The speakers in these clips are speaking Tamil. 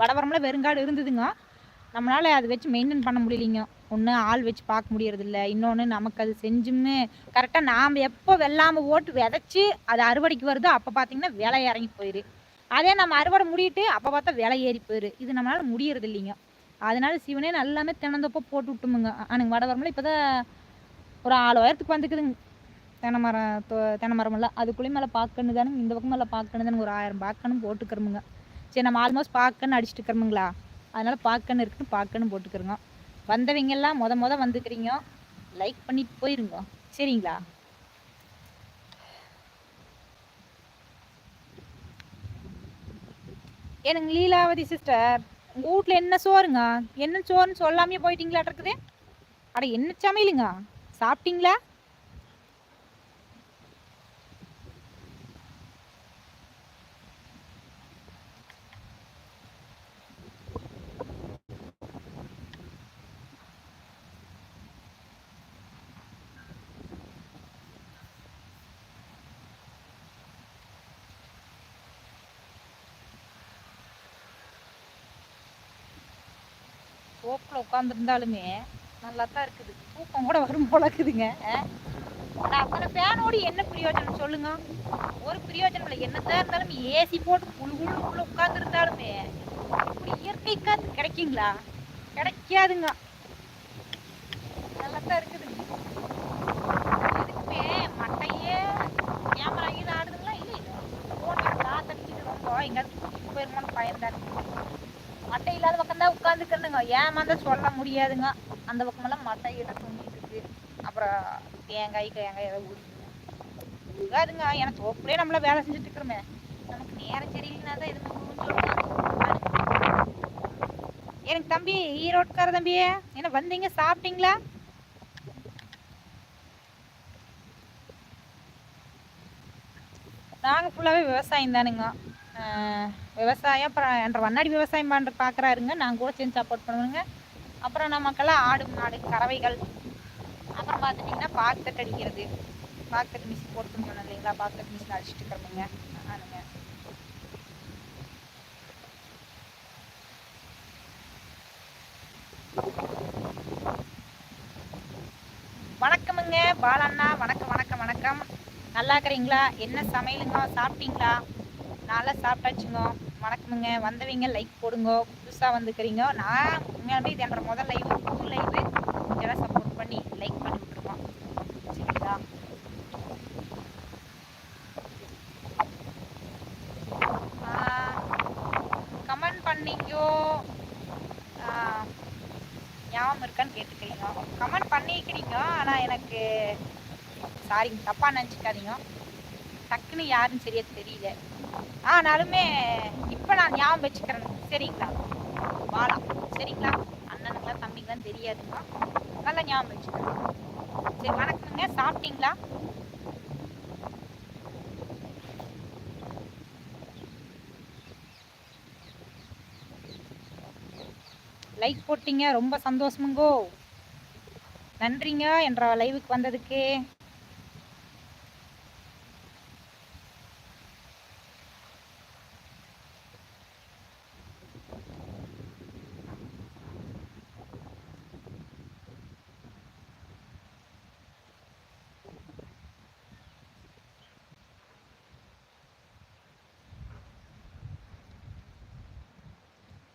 வடவரமில் வெறுங்காடு இருந்ததுங்க. நம்மளால் அதை வச்சு மெயின்டைன் பண்ண முடியலைங்க. ஒன்று ஆள் வச்சு பார்க்க முடியறதில்ல. இன்னொன்று நமக்கு அது செஞ்சுமே கரெக்டாக நாம் எப்போ வெள்ளாமல் ஓட்டு விதைச்சி அது அறுவடைக்கு வருதோ அப்போ பார்த்தீங்கன்னா விலை இறங்கி போயிரு. அதே நம்ம அறுவடை முடிட்டு அப்போ பார்த்தா விலை ஏறி போயிரு. இது நம்மளால் முடியறது இல்லைங்க அதனால சிவனே நல்லாமே தினந்தப்போ போட்டு விட்டுமுங்க. எனக்கு வடவரமில் இப்போ தான் ஒரு ஆள் உயரத்துக்கு வந்துக்குதுங்க. தென்னை மரம் தோ தென்னை மரமெல்லாம். அதுக்குள்ளேயும் மேலே பார்க்கணும் இந்த பக்கம் மேலே பார்க்கணும் தானே ஒரு ஆயிரம் பார்க்கணும் போட்டுக்கிறோமுங்க. சரி நம்ம ஆல்மோஸ்ட் பார்க்கன்னு அடிச்சுட்டு இருக்கிறோமுங்களா? அதனால் பார்க்கன்னு இருக்குன்னு பார்க்கன்னு போட்டுக்கிறோங்க. வந்தவங்கெல்லாம் எல்லாம் முத வந்துக்கிறீங்க. லைக் பண்ணிட்டு போயிருங்க. சரிங்களா? எனக்கு லீலாவதி சிஸ்டர் உங்கள் வீட்டில் என்ன சோறுங்க? என்ன சோறுன்னு சொல்லாமே போயிட்டீங்களாட்டு இருக்குது? அட என்ன சமையலுங்க? சாப்பிட்டீங்களா? சோப்பில் உட்காந்துருந்தாலுமே நல்லா தான் இருக்குது. தூக்கம் கூட வரும் போல இருக்குதுங்க. நான் அப்புறம் ஃபேனோடு என்ன பிரயோஜனம் சொல்லுங்க? ஒரு பிரயோஜனம் இல்லை. என்னதான் இருந்தாலும் ஏசி போட்டு குழு குழுக்குள்ள உட்காந்துருந்தாலுமே இப்படி இயற்கை காற்று கிடைக்குங்களா? கிடைக்காதுங்க. நல்லா தான் இருக்குதுங்க எதுக்குமே மட்டையே கேமரா இது ஆடுதுங்களா? இல்லை போட்டு காத்தடிக்குது ரொம்ப. எங்கேயாவது போயிருமோன்னு பயந்தாரு மட்டை இல்லாத பக்கம் தான் உட்காந்துக்கணுங்க ஏமாந்தா சொல்ல முடியாதுங்க. அந்த பக்கமெல்லாம் மட்டை இட தூங்கிட்டு இருக்கு அப்புறம் தேங்காய் தேங்காய் ஏதாவது உழுகாதுங்க ஏன்னா தோப்புலேயே நம்மள வேலை செஞ்சுட்டு இருக்கிறோமே நமக்கு நேரம் சரியில்லைனா தான் இது எனக்கு தம்பி ஈரோட்கார தம்பி என்ன வந்தீங்க? சாப்பிட்டீங்களா? நாங்கள் ஃபுல்லாகவே விவசாயம் தானுங்க. விவசாயம் அப்புறம் என்ற வண்ணாடி விவசாயம் பண்ணுற பார்க்குறாருங்க நாங்கள் கூட சேர்ந்து சப்போர்ட் பண்ணுவோங்க. அப்புறம் நமக்கெல்லாம் ஆடு மாடு கறவைகள் அப்புறம் பார்த்துட்டிங்கன்னா பாக்கெட் அடிக்கிறது. பாக்கெட் மிஷின் போட்டுன்னு சொன்னேன் இல்லைங்களா? பாக்கெட் மிஷின் அடிச்சுட்டு இருக்கிறோமுங்க ஆனுங்க வணக்கமுங்க. பாலண்ணா வணக்கம் வணக்கம் வணக்கம். நல்லா இருக்கிறீங்களா? என்ன சமையலுங்க? சாப்பிட்டீங்களா? நல்லா சாப்பிட்டாச்சுங்க. வணக்கமுங்க. வந்தவங்க லைக் போடுங்க. புதுசாக வந்துக்கிறீங்க. நான் உண்மையாலுமே இது என்ற முதல் லைவ் புது லைவ் இதெல்லாம் சப்போர்ட் பண்ணி லைக் பண்ணி விட்ருவோம் சரிங்களா? கமெண்ட் பண்ணிக்கோ ஞாபகம் இருக்கான்னு கேட்டுக்கிறீங்க. கமெண்ட் பண்ணிக்கிறீங்க ஆனால் எனக்கு சாரிங்க தப்பாக நினச்சிக்காதீங்க. டக்குன்னு யாருன்னு சரியாக தெரியல. ஆனாலுமே இப்போ நான் ஞாபகம் வச்சுக்கிறேன். சரிங்களா? வாழா சரிங்களா? அண்ணனுங்களா தம்பிங்களாம் தெரியாதுங்க நல்லா ஞாபகம் வச்சுக்கிறேன் சரி வணக்கங்க சாப்பிட்டீங்களா? லைக் போட்டீங்க. ரொம்ப சந்தோஷமுங்கோ. நன்றிங்க. என்ற லைவுக்கு வந்ததுக்கு.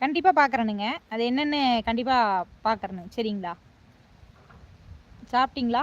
கண்டிப்பாக பார்க்குறேனுங்க அது என்னென்னு கண்டிப்பாக பார்க்குறேன்னு சரிங்களா? சாப்பிட்டீங்களா?